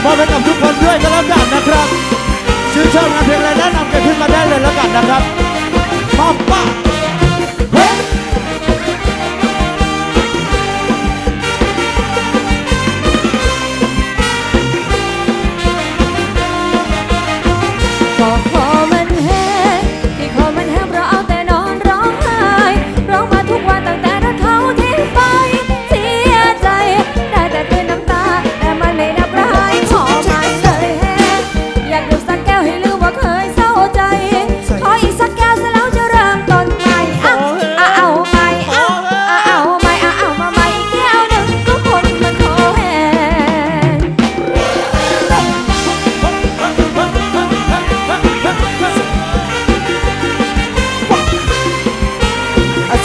มมอบให้กับทุกคนด้วยก็แล้วกันนะครับ ชื่นชอบงานเพลงอะไรแนะนำกันขึ้นมาได้เลยแล้วกันนะครับ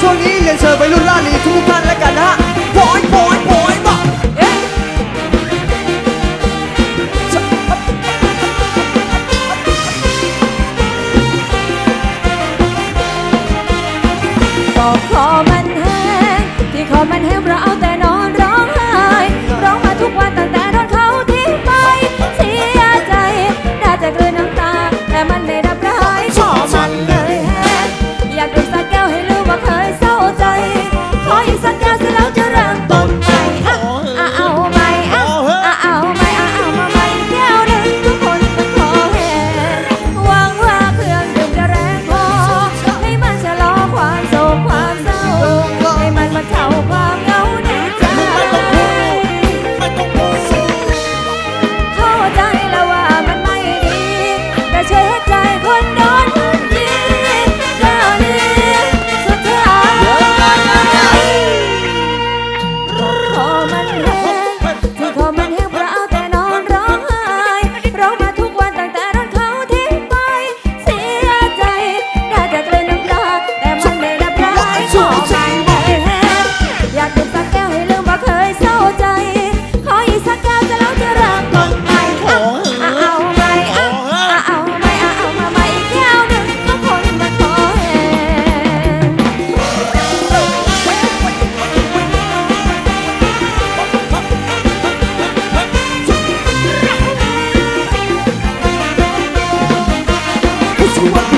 ช่วงนี้เรียนเชิญไปรุ่นล่าลีทุกท่านและกันนะโอยโอยบอยบอกเอ๊บอกคอมันแห้งที่คอมันแห้งเราเอาแต่ to